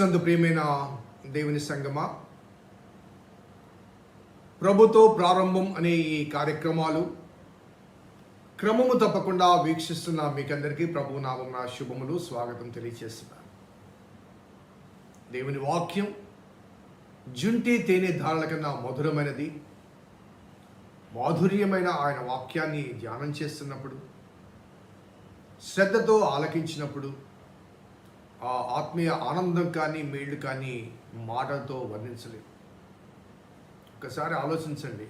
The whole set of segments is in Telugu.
క్రీస్తునందు ప్రియమైన దేవుని సంగమ. ప్రభుతో ప్రారంభం అనే ఈ కార్యక్రమాలు క్రమము తప్పకుండా వీక్షిస్తున్న మీకందరికీ ప్రభు నామం శుభములు స్వాగతం తెలియజేస్తున్నాను దేవుని వాక్యం జుంటి తేనె ధారల కన్నా మధురమైనది. మాధుర్యమైన ఆయన వాక్యాన్ని ధ్యానం చేస్తున్నప్పుడు శ్రద్ధతో ఆలకించినప్పుడు ఆత్మీయ ఆనందం కానీ మేళ్ళు కానీ మాటలతో వర్ణించలేము ఒకసారి ఆలోచించండి.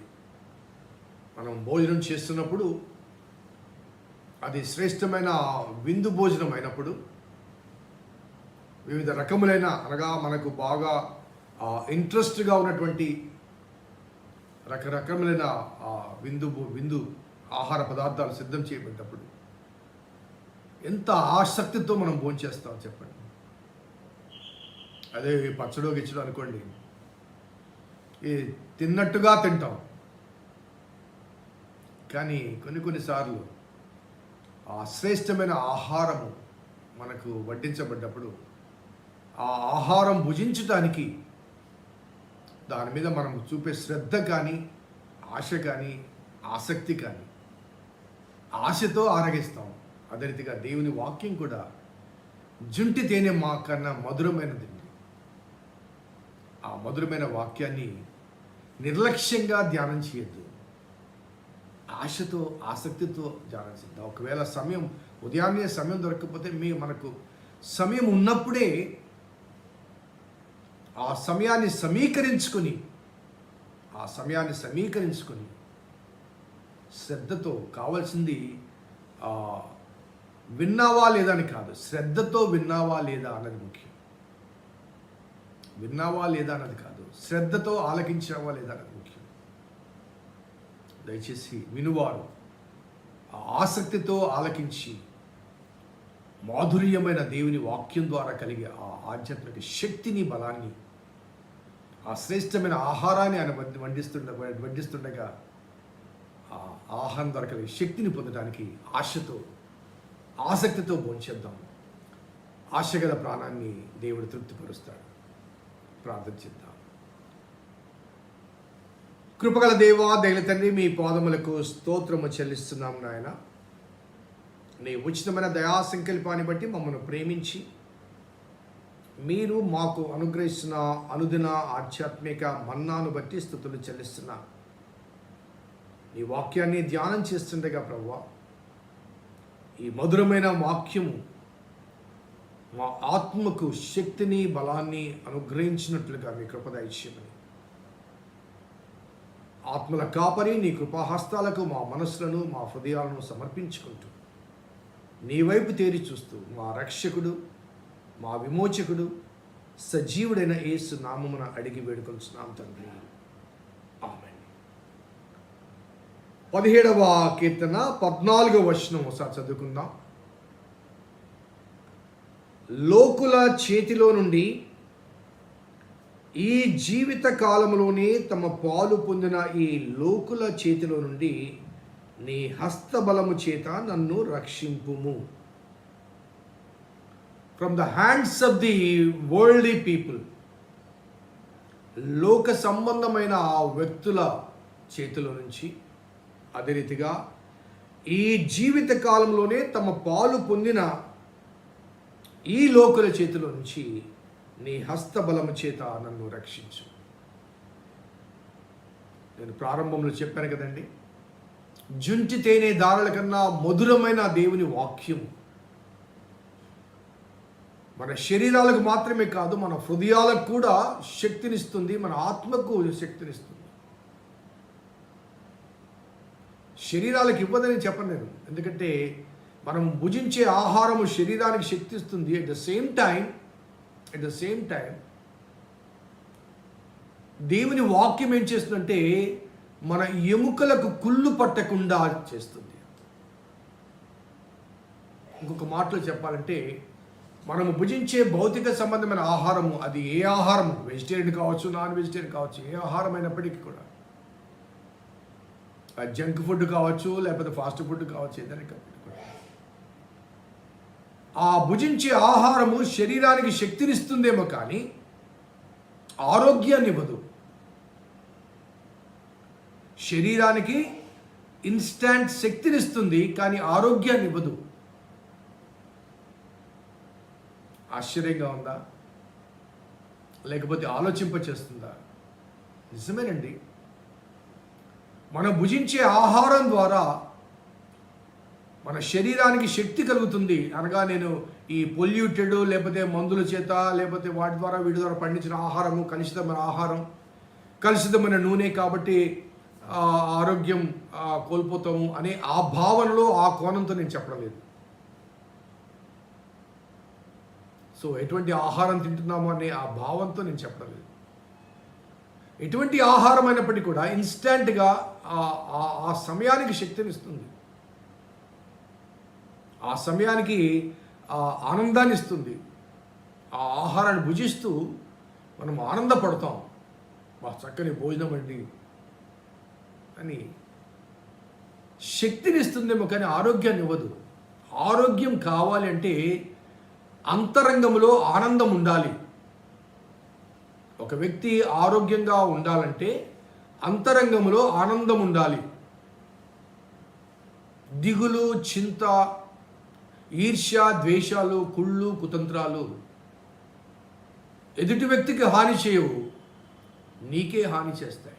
మనం భోజనం చేస్తున్నప్పుడు అది శ్రేష్టమైన విందు భోజనం అయినప్పుడు వివిధ రకములైన అనగా మనకు బాగా ఇంట్రెస్ట్గా ఉన్నటువంటి రకరకములైన విందు విందు ఆహార పదార్థాలు సిద్ధం చేయబడ్డప్పుడు ఎంత ఆసక్తితో మనం భోంచేస్తాం చెప్పండి. అదే ఈ పచ్చడో గిచ్చడో అనుకోండి. ఈ తిన్నట్టుగా తింటాం. కానీ కొన్ని కొన్నిసార్లు ఆ శ్రేష్టమైన ఆహారము మనకు వడ్డించబడ్డప్పుడు ఆ ఆహారం భుజించటానికి దాని మీద మనం చూపే శ్రద్ధ కానీ ఆశ కానీ ఆసక్తి కానీ ఆశతో ఆరగిస్తాం. అదే రీతిగా దేవుని వాక్యం కూడా జుంటి తేనె మా కన్నా మధురమైనది. ఆ మధురమైన వాక్యాన్ని నిర్లక్ష్యంగా ధ్యానం చేయొద్దు. ఆశతో ఆసక్తితో ధ్యానం చేద్దాం. ఒకవేళ సమయం ఉదయాన్నే సమయం దొరకకపోతే మీ మనకు సమయం ఉన్నప్పుడే ఆ సమయాన్ని సమీకరించుకొని ఆ సమయాన్ని సమీకరించుకొని శ్రద్ధతో కావాల్సింది విన్నావా లేదా అని కాదు. శ్రద్ధతో విన్నావా లేదా అన్నది ముఖ్యం. విన్నావా లేదా అన్నది కాదు. శ్రద్ధతో ఆలకించావా లేదా అన్నది ముఖ్యం. దయచేసి వినువారు. ఆ ఆసక్తితో ఆలకించి మాధుర్యమైన దేవుని వాక్యం ద్వారా కలిగే ఆ ఆధ్యాత్మిక శక్తిని బలాన్ని ఆ శ్రేష్టమైన ఆహారాన్ని ఆయన వండిస్తుండ వండిస్తుండగా వడ్డిస్తుండగా ఆ ఆహారం ద్వారా కలిగే శక్తిని పొందడానికి ఆశతో ఆసక్తితో భోంచేద్దాం. ఆశగల ప్రాణాన్ని దేవుడు తృప్తిపరుస్తాడు. ప్రార్థన చేద్దాం. కృపగల దేవా దైల తండ్రి మీ పాదములకు స్తోత్రము చెల్లిస్తున్నాం నాయన. నీ ఉచితమైన దయా సంకల్పాన్ని బట్టి మమ్మల్ని ప్రేమించి మీరు మాకు అనుగ్రహిస్తున్న అనుదిన ఆధ్యాత్మిక మన్నాను బట్టి స్థుతులు చెల్లిస్తున్నా. ఈ వాక్యాన్ని ధ్యానం చేస్తుండగా ప్రవ్వా ఈ మధురమైన వాక్యము మా ఆత్మకు శక్తిని బలాన్ని అనుగ్రహించినట్లుగా మీ కృపద ఆత్మల కాపరి నీ కృపాహస్తాలకు మా మనస్సులను మా హృదయాలను సమర్పించుకుంటూ నీ వైపు తేరి చూస్తూ మా రక్షకుడు మా విమోచకుడు సజీవుడైన యేసు నామమున అడిగి వేడుకొలుచున్నాం తండ్రి. పదిహేడవ కీర్తన పద్నాలుగవ వచనం ఒకసారి చదువుకుందాం. లోకుల చేతిలో నుండి ఈ జీవిత కాలంలోనే తమ పాలు పొందిన ఈ లోకుల చేతిలో నుండి నీ హస్తబలము చేత నన్ను రక్షింపుము. From the hands of the world people లోక సంబంధమైన ఆ వ్యక్తుల చేతిలో నుంచి అదే రీతిగా ఈ జీవిత కాలంలోనే తమ పాలు పొందిన ఈ లోకుల చేతిలో నుంచి నీ హస్తబలము చేత నన్ను రక్షించు. నేను ప్రారంభంలో చెప్పాను కదండి జుంటి తేనె దారుల కన్నా మధురమైన దేవుని వాక్యం మన శరీరాలకు మాత్రమే కాదు మన హృదయాలకు కూడా శక్తినిస్తుంది మన ఆత్మకు శక్తినిస్తుంది. శరీరాలకు ఇవ్వదని చెప్పను నేను ఎందుకంటే మనం భుజించే ఆహారము శరీరానికి శక్తిస్తుంది. At the same time at the same time దేవుని వాక్యం ఏం చేస్తుందంటే మన ఎముకలకు కుళ్ళు పట్టకుండా చేస్తుంది. ఇంకొక మాటలో చెప్పాలంటే మనము భుజించే భౌతిక సంబంధమైన ఆహారము అది ఏ ఆహారము? వెజిటేరియన్ కావచ్చు నాన్ వెజిటేరియన్ కావచ్చు ఏ ఆహారం అయినప్పటికీ కూడా జంక్ ఫుడ్ కావచ్చు లేకపోతే ఫాస్ట్ ఫుడ్ కావచ్చు ఏదైనా కావచ్చు. ఆ భుజించే ఆహారము శరీరానికి శక్తినిస్తుందేమో కానీ ఆరోగ్యాన్ని ఇవ్వదు. శరీరానికి ఇన్స్టాంట్ శక్తినిస్తుంది కానీ ఆరోగ్యాన్ని ఇవ్వదు. ఆశ్చర్యంగా ఉందా? లేకపోతే ఆలోచింప చేస్తుందా నిజమేనండి. మనం భుజించే ఆహారం ద్వారా మన శరీరానికి శక్తి కలుగుతుంది. అనగా నేను ఈ పొల్యూటెడ్ లేకపోతే మందుల చేత లేకపోతే వాటి ద్వారా వీటి ద్వారా పండించిన ఆహారము కలుషితమైన ఆహారం కలుషితమైన నూనె కాబట్టి ఆరోగ్యం కోల్పోతాము అనే ఆ భావనలో ఆ కోణంతో నేను చెప్పడం లేదు సో ఎటువంటి ఆహారం తింటున్నాము అనే ఆ భావంతో నేను చెప్పడం లేదు ఎటువంటి ఆహారం అయినప్పటికీ కూడా ఇన్స్టంట్గా ఆ సమయానికి శక్తిని ఇస్తుంది. ఆ సమయానికి ఆ ఆనందాన్ని ఇస్తుంది. ఆ ఆహారాన్ని భుజిస్తూ మనం ఆనందపడతాం. మా చక్కని భోజనం అండి అని శక్తినిస్తుందేమో కానీ ఆరోగ్యాన్ని ఇవ్వదు. ఆరోగ్యం కావాలి అంటే అంతరంగంలో ఆనందం ఉండాలి. ఒక వ్యక్తి ఆరోగ్యంగా ఉండాలంటే అంతరంగంలో ఆనందం ఉండాలి. దిగులు చింత ఈర్ష్య ద్వేషాలు కుళ్ళు కుతంత్రాలు. ఎదుటి వ్యక్తికి హాని చేయవు. నీకే హాని చేస్తాయి.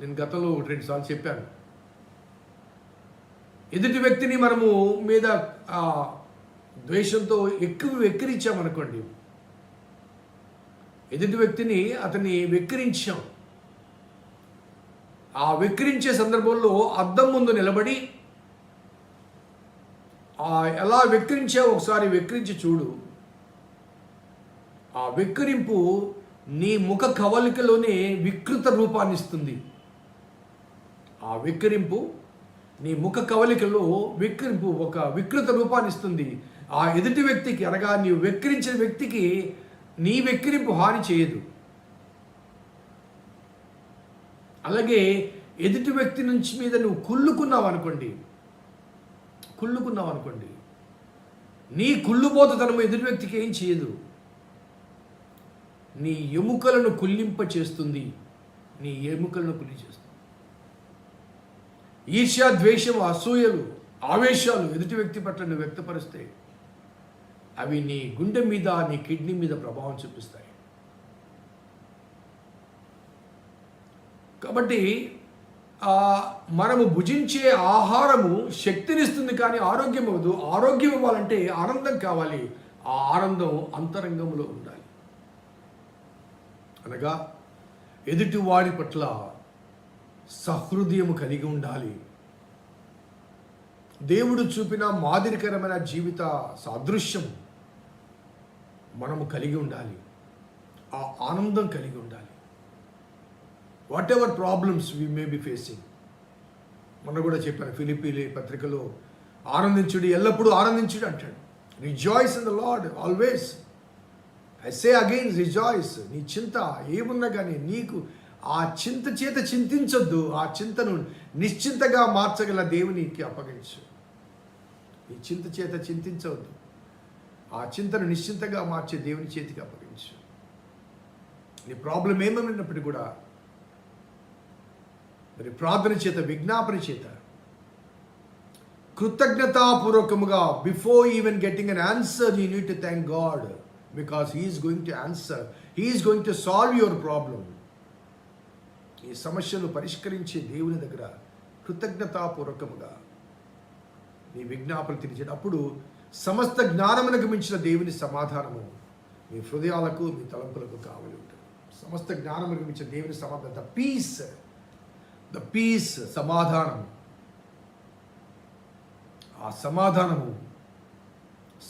నేను గతంలో రెండు సార్లు చెప్పాను. ఎదుటి వ్యక్తిని మనము మీద ఆ, ద్వేషంతో ఎక్కువ వెక్కిరించామనుకోండి ఎదుటి వ్యక్తిని అతన్ని వెక్కిరించాం. ఆ వెక్కిరించే సందర్భంలో అద్దం ముందు నిలబడి ఎలా వెక్కిరించావు ఒకసారి వెక్కిరించి చూడు. ఆ వెక్కిరింపు నీ ముఖ కవలికలోనే వికృత రూపాన్ని ఇస్తుంది. ఆ వెక్కిరింపు నీ ముఖ కవలికలో వెక్కిరింపు ఒక వికృత రూపాన్ని ఇస్తుంది. ఆ ఎదుటి వ్యక్తికి అనగా నీవు వెక్కిరించిన వ్యక్తికి నీ వెక్కిరింపు హాని చేయదు. అలాగే ఎదుటి వ్యక్తి నుంచి మీద నువ్వు కుళ్ళుకున్నావు అనుకోండి కుళ్ళుకున్నావు అనుకోండి నీ కుళ్ళుబోతుతనము ఎదుటి వ్యక్తికి ఏం చేయదు. నీ ఎముకలను కుళ్ళింప చేస్తుంది నీ ఎముకలను కుళ్ళి చేస్తుంది ఈర్ష్య ద్వేషం అసూయలు ఆవేశాలు ఎదుటి వ్యక్తి పట్ల నువ్వు వ్యక్తపరిస్తే అవి నీ గుండె మీద నీ కిడ్నీ మీద ప్రభావం చూపిస్తాయి. కాబట్టి మనము భుజించే ఆహారము శక్తినిస్తుంది కానీ ఆరోగ్యం అవ్వదు. ఆరోగ్యం ఇవ్వాలంటే ఆనందం కావాలి. ఆ ఆనందం అంతరంగంలో ఉండాలి. అనగా ఎదుటి వాడి పట్ల సహృదయము కలిగి ఉండాలి. దేవుడు చూపిన మాదిరికరమైన జీవిత సాదృశ్యం మనము కలిగి ఉండాలి. ఆ ఆనందం కలిగి ఉండాలి. Whatever problems we may be facing మొన్న కూడా చెప్పాను ఫిలిపీలి పత్రికలో ఆనందించుడు ఎల్లప్పుడూ ఆనందించుడు అంటాడు. Rejoice in the Lord always I say again rejoice నీ చింత ఏమున్నా కానీ నీకు ఆ చింత చేత చింతించొద్దు. ఆ చింతను నిశ్చింతగా మార్చగల దేవునికి అప్పగించు. నీ చింత చేత చింతించవద్దు. ఆ చింతను నిశ్చింతగా మార్చే దేవుని చేతికి అప్పగించు. నీ ప్రాబ్లం ఏమైనప్పటికీ కూడా మరి ప్రార్థన చేత విజ్ఞాపన చేత. కృతజ్ఞతాపూర్వకముగా before even getting an answer you need to thank God because he's going to answer he's going to solve your problem ఈ సమస్యను పరిష్కరించే దేవుని దగ్గర కృతజ్ఞతాపూర్వకముగా నీ విజ్ఞాపన తెలియచేది సమస్త జ్ఞానమునకు మించిన దేవుని సమాధానము మీ హృదయాలకు మీ తలంపులకు కావలి ఉంటుంది. సమస్త జ్ఞానమునకు మించిన దేవుని సమాధానం ద పీస్ ద పీస్ సమాధానం ఆ సమాధానము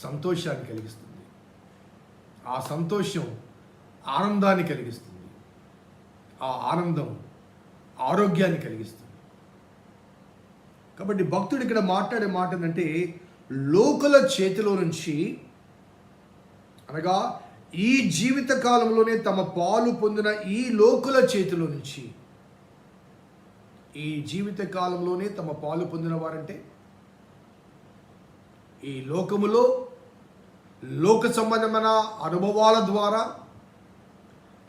సంతోషాన్ని కలిగిస్తుంది. ఆ సంతోషం ఆనందాన్ని కలిగిస్తుంది. ఆ ఆనందం ఆరోగ్యాన్ని కలిగిస్తుంది. కాబట్టి భక్తుడు ఇక్కడ మాట్లాడే మాట ఏంటంటే లోకల చేతిలో నుంచి అనగా ఈ జీవిత కాలంలోనే తమ పాలు పొందిన ఈ లోకుల చేతిలో నుంచి ఈ జీవిత కాలంలోనే తమ పాలు పొందిన వారంటే ఈ లోకములో లోక సంబంధమైన అనుభవాల ద్వారా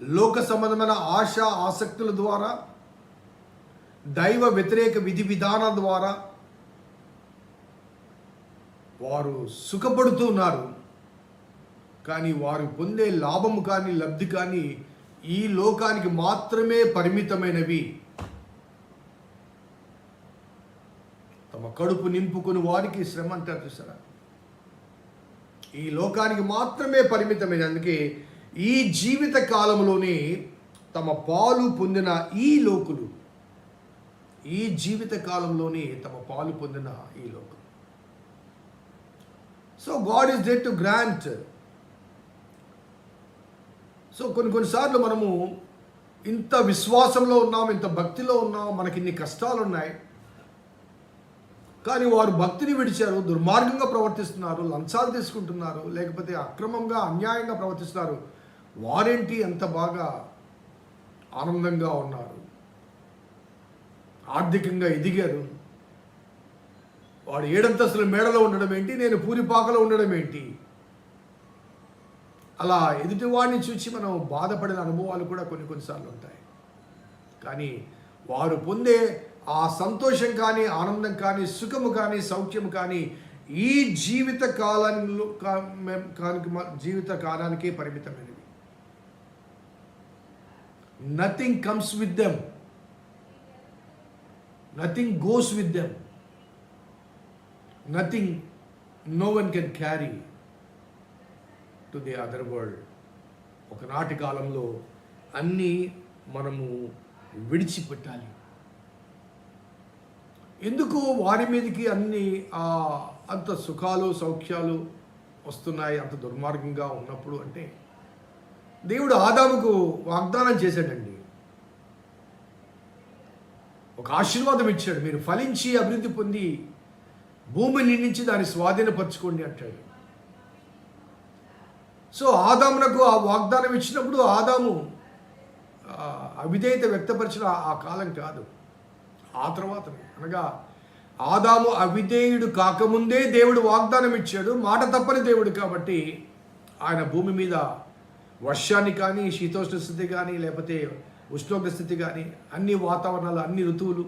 లోక సంబంధమైన ఆశ ఆసక్తుల ద్వారా దైవ వ్యతిరేక విధి విధానాల ద్వారా వారు సుఖపడుతూ ఉన్నారు. కానీ వారు పొందే లాభము కానీ లబ్ధి కానీ ఈ లోకానికి మాత్రమే పరిమితమైనవి తమ కడుపు నింపుకుని వారికి శ్రమ అంటారు చూసారా ఈ లోకానికి మాత్రమే పరిమితమైన అందుకే ఈ జీవిత కాలంలోనే తమ పాలు పొందిన ఈ లోకులు ఈ జీవిత కాలంలోనే తమ పాలు పొందిన ఈ లోకం so God is dead to grant so కొన్ని కొన్నిసార్లు మనము ఇంత విశ్వాసంలో ఉన్నాం ఇంత భక్తిలో ఉన్నాం మనకి ఇన్ని కష్టాలు ఉన్నాయి కానీ వారు భక్తిని విడిచారు దుర్మార్గంగా ప్రవర్తిస్తున్నారు లంచాలు తీసుకుంటున్నారు లేకపోతే అక్రమంగా అన్యాయంగా ప్రవర్తిస్తున్నారు. వారేంటి ఎంత బాగా ఆనందంగా ఉన్నారు? ఆర్థికంగా ఎదిగారు. వాడు ఏడంతస్తుల మేడలో ఉండడం ఏంటి? నేను పూరిపాకలో ఉండడం ఏంటి? అలా ఎదుటివాడిని చూసి మనం బాధపడిన అనుభవాలు కూడా కొన్ని కొన్నిసార్లు ఉంటాయి. కానీ వారు పొందే ఆ సంతోషం కానీ ఆనందం కానీ సుఖము కానీ సౌఖ్యము కానీ ఈ జీవిత కాలంలో కానికి జీవిత కాలానికే పరిమితమైనవి. Nothing comes with them nothing goes with them nothing no one can carry to the other world ఒకనాటి కాలంలో అన్నీ మనము విడిచిపెట్టాలి. ఎందుకు వారి మీదకి అన్ని ఆ, అంత సుఖాలు సౌఖ్యాలు వస్తున్నాయి అంత దుర్మార్గంగా ఉన్నప్పుడు అంటే దేవుడు ఆదాముకు వాగ్దానం చేశాడండి. ఒక ఆశీర్వాదం ఇచ్చాడు. మీరు ఫలించి అభివృద్ధి పొంది భూమి నిండించి దాన్ని స్వాధీనపరచుకోండి అంటాడు. సో ఆదామునకు ఆ వాగ్దానం ఇచ్చినప్పుడు ఆదాము అవిధేయత వ్యక్తపరిచిన ఆ కాలం కాదు. ఆ తర్వాత అనగా ఆదాము అవిధేయుడు కాకముందే దేవుడు వాగ్దానం ఇచ్చాడు మాట తప్పని దేవుడు కాబట్టి ఆయన భూమి మీద వర్షాన్ని కానీ శీతోష్ణ స్థితి కానీ లేకపోతే ఉష్ణోగ్ర స్థితి కానీ అన్ని వాతావరణాలు అన్ని ఋతువులు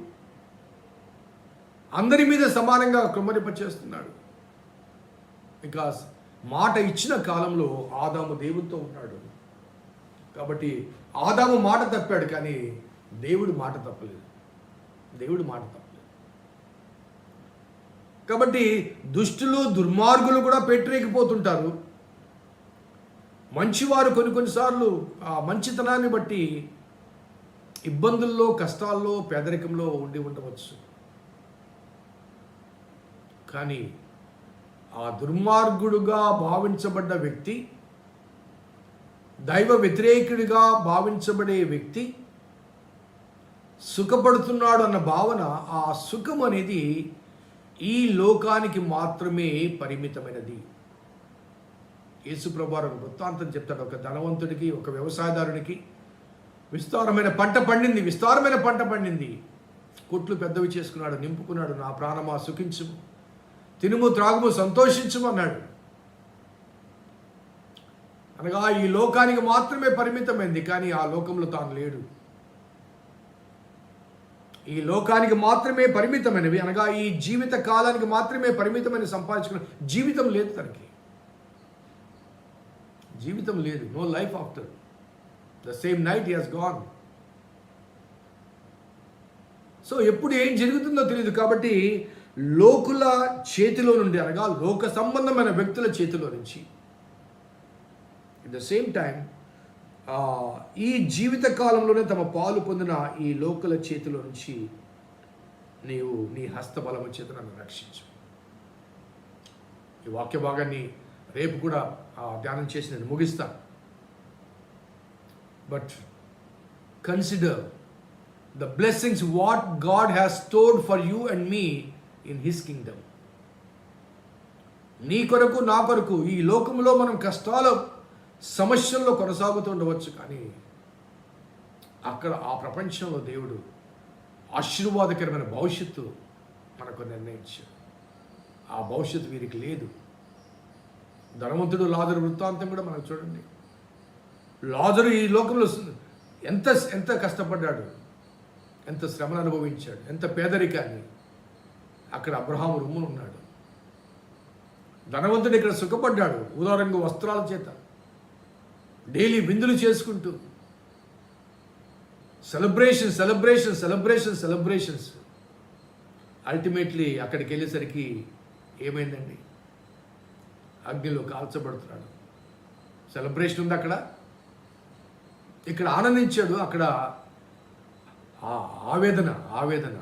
అందరి మీద సమానంగా కృమ్మరింపచేస్తున్నాడు బికాస్ మాట ఇచ్చిన కాలంలో ఆదాము దేవుడితో ఉన్నాడు. కాబట్టి ఆదాము మాట తప్పాడు కానీ దేవుడు మాట తప్పలేదు. దేవుడు మాట కాబట్టి దుష్టులు దుర్మార్గులు కూడా పెట్టరేకిపోతుంటారు మంచివారు కొన్ని కొన్నిసార్లు ఆ మంచితనాన్ని బట్టి ఇబ్బందుల్లో కష్టాల్లో పేదరికంలో ఉండి ఉండవచ్చు. కానీ ఆ దుర్మార్గుడుగా భావించబడ్డ వ్యక్తి దైవ వ్యతిరేకుడిగా భావించబడే వ్యక్తి సుఖపడుతున్నాడు అన్న భావన ఆ సుఖం అనేది ఈ లోకానికి మాత్రమే పరిమితమైనది. యేసుప్రభారు ఒక వృత్తాంతం చెప్తాడు. ఒక ధనవంతుడికి ఒక వ్యవసాయదారునికి విస్తారమైన పంట పండింది విస్తారమైన పంట పండింది. కొట్లు పెద్దవి చేసుకున్నాడు నింపుకున్నాడు నా ప్రాణమా సుఖించు తినుము త్రాగుము సంతోషించుము అన్నాడు. అనగా ఈ లోకానికి మాత్రమే పరిమితమైంది కానీ ఆ లోకంలో తాను లేడు. ఈ లోకానికి మాత్రమే పరిమితమైనవి అనగా ఈ జీవిత కాలానికి మాత్రమే పరిమితమైన సంపాదించుకున్న జీవితం లేదు తనకి. జీవితం లేదు no life after the same night he has gone so ఎప్పుడు ఏం జరుగుతుందో తెలియదు కాబట్టి లోకుల చేతిలో నుండి అనగా లోక సంబంధమైన వ్యక్తుల చేతిలో నుంచి ఎట్ ద సేమ్ టైం ఈ జీవిత కాలంలోనే తమ పాలు పొందిన ఈ లోకల చేతిలో నుంచి నీవు నీ హస్తబలము చేత నన్ను రక్షించు. ఈ వాక్య భాగాన్ని రేపు కూడా ధ్యానం చేసి నేను ముగిస్తాను but consider the blessings what God has stored for you and me in his kingdom నీ కొరకు నా కొరకు ఈ లోకంలో మనం కష్టాలు సమస్యల్లో కొనసాగుతూ ఉండవచ్చు కానీ అక్కడ ఆ ప్రపంచంలో దేవుడు ఆశీర్వాదకరమైన భవిష్యత్తు మనకు నిర్ణయించాడు. ఆ భవిష్యత్తు వీరికి లేదు. ధనవంతుడు లాజరు వృత్తాంతం కూడా మనం చూడండి. లాజరు ఈ లోకంలో ఎంత ఎంత కష్టపడ్డాడు ఎంత శ్రమను అనుభవించాడు ఎంత పేదరికాన్ని అక్కడ అబ్రహాము రొమ్మును ఉన్నాడు ధనవంతుడు ఇక్కడ సుఖపడ్డాడు. ఉదారంగు వస్త్రాల చేత. డైలీ విందులు చేసుకుంటూ celebration celebration celebration celebrations. Ultimately అక్కడికి వెళ్ళేసరికి ఏమైందండి? అగ్నిలో కాల్చబడుతున్నాడు. సెలబ్రేషన్ ఉంది అక్కడ. ఇక్కడ ఆనందించాడు అక్కడ ఆ ఆవేదన ఆవేదన.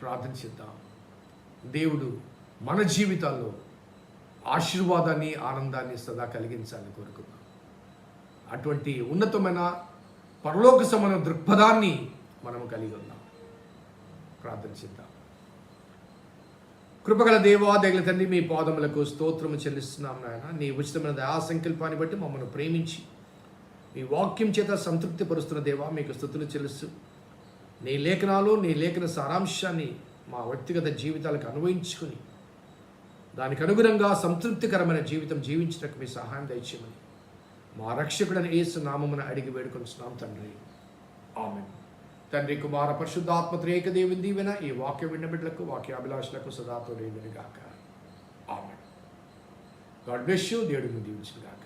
ప్రార్థించిద్దాం దేవుడు మన జీవితాల్లో ఆశీర్వాదాన్ని ఆనందాన్ని సదా కలిగించాలని కోరుకున్నాం అటువంటి ఉన్నతమైన పరలోక సమాన దృక్పథాన్ని మనం కలిగి ఉన్నాం. ప్రార్థించిద్దాం కృపగల దేవా దగల తండ్రి మీ పాదములకు స్తోత్రము చెల్లిస్తున్నాం నాయన. నీ ఉచితమైన దయా సంకల్పాన్ని బట్టి మమ్మల్ని ప్రేమించి మీ వాక్యం చేత సంతృప్తి పరుస్తున్న దేవా మీకు స్థుతులు చెల్లిస్తూ నీ లేఖనాలు నీ లేఖన సారాంశాన్ని మా వ్యక్తిగత జీవితాలకు అన్వయించుకుని దానికి అనుగుణంగా సంతృప్తికరమైన జీవితం జీవించడానికి మీ సహాయం దయచేయమని. మా రక్షకుడని ఏసు నామమున అడిగి వేడుకొనిస్తున్నాం తండ్రి. ఆమె తండ్రి కుమార పరిశుద్ధాత్మ త్రేక దేవుని దీవెన ఈ వాక్య విన్నబిడ్డలకు వాక్యాభిలాషులకు సదాతో లేదని గాక ఆమె గాడ్ బ్లెస్ యూ. దేవుడిని దీవించిన గాక